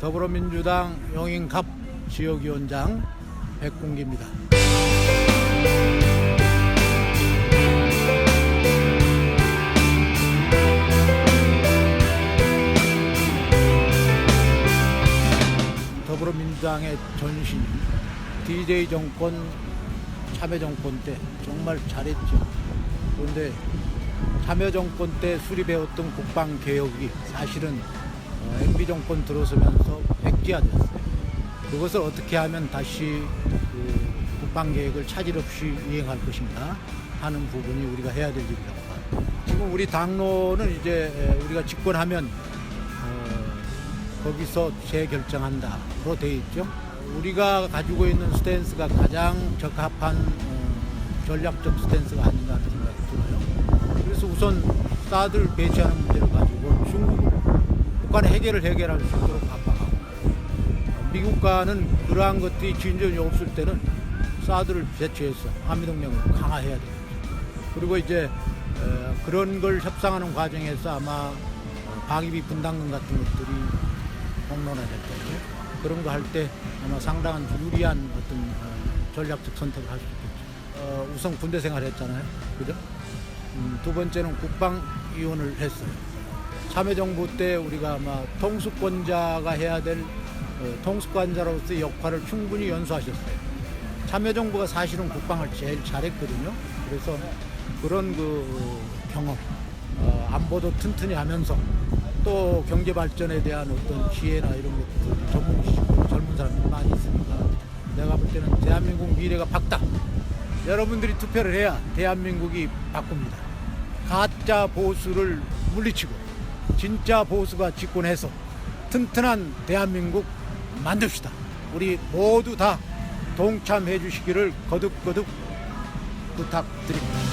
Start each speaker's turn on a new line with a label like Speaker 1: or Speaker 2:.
Speaker 1: 더불어민주당 용인갑 지역위원장 백공기입니다. 더불어민주당의 전신 DJ 정권 참여 정권 때 정말 잘했죠. 그런데 참여 정권 때 수립해왔던 국방 개혁이 사실은 어, MB 정권 들어서면서 백지화됐어요. 그것을 어떻게 하면 다시 그 국방 계획을 차질 없이 이행할 것인가 하는 부분이 우리가 해야 될 일이라고 봐요. 지금 우리 당론은 이제 에, 우리가 집권하면 어, 거기서 재결정한다로 돼 있죠. 우리가 가지고 있는 스탠스가 가장 적합한 어, 전략적 스탠스가 아닌가 하는 생각이 들어요. 그래서 우선 사드를 배치하는 문제를 가지고 북한의 해결을 해결할 수 있도록 압박하고 미국과는 그러한 것들이 진전이 없을 때는 사드를 배치해서 한미동맹을 강화해야 되겠죠. 그리고 이제 어, 그런 걸 협상하는 과정에서 아마 어, 방위비 분담금 같은 것들이 공론화될 거고 그런 거 할 때 아마 상당한 유리한 어떤 어, 전략적 선택을 할 수 있겠죠. 어, 우선 군대 생활 했잖아요, 그죠? 음, 두 번째는 국방위원을 했어요. 참여 정부 때 우리가 아마 통수권자가 해야 될 어, 통수권자로서의 역할을 충분히 연수하셨어요. 참여정부가 사실은 국방을 제일 잘했거든요. 그래서 그런 그 경험, 어, 안보도 튼튼히 하면서 또 경제 발전에 대한 어떤 지혜나 이런 것들 전문지식으로 젊은 사람들이 많이 있으니까 내가 볼 때는 대한민국 미래가 밝다. 여러분들이 투표를 해야 대한민국이 바꿉니다. 가짜 보수를 물리치고 진짜 보수가 집권해서 튼튼한 대한민국 만듭시다. 우리 모두 다 동참해 주시기를 거듭거듭 부탁드립니다.